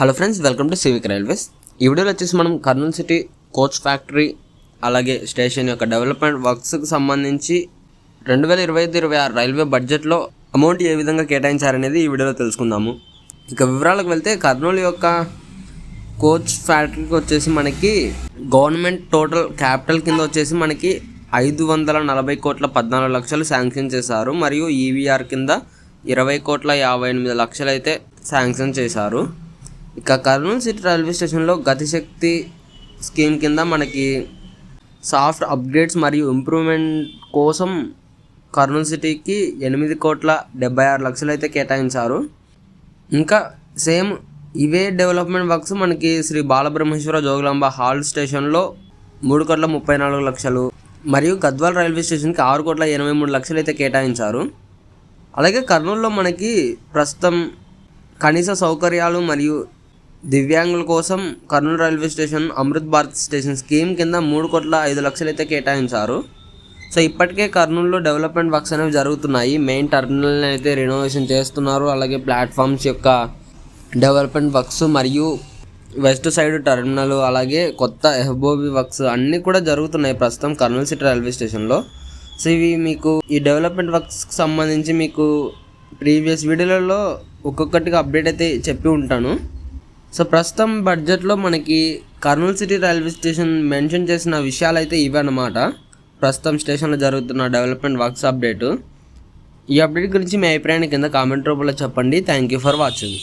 Hello friends welcome to civic railways ఈ వీడియోలో వచ్చేసి మనం కర్నూలు సిటీ కోచ్ ఫ్యాక్టరీ అలాగే స్టేషన్ యొక్క డెవలప్మెంట్ వర్క్స్కి సంబంధించి రెండు వేల ఇరవై ఐదు ఇరవై ఆరు రైల్వే బడ్జెట్లో అమౌంట్ ఏ విధంగా కేటాయించారనేది ఈ వీడియోలో తెలుసుకుందాము. ఇక వివరాలకు వెళ్తే కర్నూలు యొక్క కోచ్ ఫ్యాక్టరీకి వచ్చేసి మనకి గవర్నమెంట్ టోటల్ క్యాపిటల్ కింద వచ్చేసి మనకి ఐదు వందల నలభై కోట్ల పద్నాలుగు లక్షలు శాంక్షన్ చేశారు. మరియు ఈవీఆర్ కింద ఇరవై కోట్ల యాభై ఎనిమిది లక్షలు అయితే శాంక్షన్ చేశారు. ఇక కర్నూలు సిటీ రైల్వే స్టేషన్లో గతిశక్తి స్కీమ్ కింద మనకి సాఫ్ట్ అప్గ్రేడ్స్ మరియు ఇంప్రూవ్మెంట్ కోసం కర్నూలు సిటీకి ఎనిమిది కోట్ల డెబ్బై ఆరు లక్షలు అయితే కేటాయించారు. ఇంకా సేమ్ ఇవే డెవలప్మెంట్ వర్క్స్ మనకి శ్రీ బాలబ్రహ్మేశ్వర జోగులాంబ హాల్ స్టేషన్లో మూడు కోట్ల ముప్పై నాలుగు లక్షలు మరియు గద్వాల్ రైల్వే స్టేషన్కి ఆరు కోట్ల ఎనభై మూడు లక్షలు అయితే కేటాయించారు. అలాగే కర్నూలులో మనకి ప్రస్తుతం కనీస సౌకర్యాలు మరియు దివ్యాంగుల కోసం Kurnool railway station Amrit Bharat station scheme కింద మూడు కోట్ల ఐదు లక్షలు అయితే కేటాయించారు. సో ఇప్పటికే కర్నూలులో డెవలప్మెంట్ వర్క్స్ అనేవి జరుగుతున్నాయి. మెయిన్ టర్మినల్ని అయితే రెనోవేషన్ చేస్తున్నారు. అలాగే ప్లాట్ఫామ్స్ యొక్క డెవలప్మెంట్ వర్క్స్ మరియు వెస్ట్ సైడ్ టర్మినల్ అలాగే కొత్త ఎహ్బోబి వర్క్స్ అన్నీ కూడా జరుగుతున్నాయి ప్రస్తుతం కర్నూలు సిటీ రైల్వే స్టేషన్లో. సో ఇవి మీకు ఈ డెవలప్మెంట్ వర్క్స్కి సంబంధించి మీకు ప్రీవియస్ వీడియోలలో ఒక్కొక్కటిగా అప్డేట్ అయితే చెప్పి ఉంటాను. సో ప్రస్తుతం బడ్జెట్లో మనకి Kurnool city railway station mention చేసిన విషయాలు అయితే ఇవే అనమాట ప్రస్తుతం స్టేషన్లో జరుగుతున్న డెవలప్మెంట్ వర్క్స్ అప్డేటు. ఈ అప్డేట్ గురించి మీ అభిప్రాయాన్ని కింద కామెంట్ రూపంలో చెప్పండి. Thank you for watching.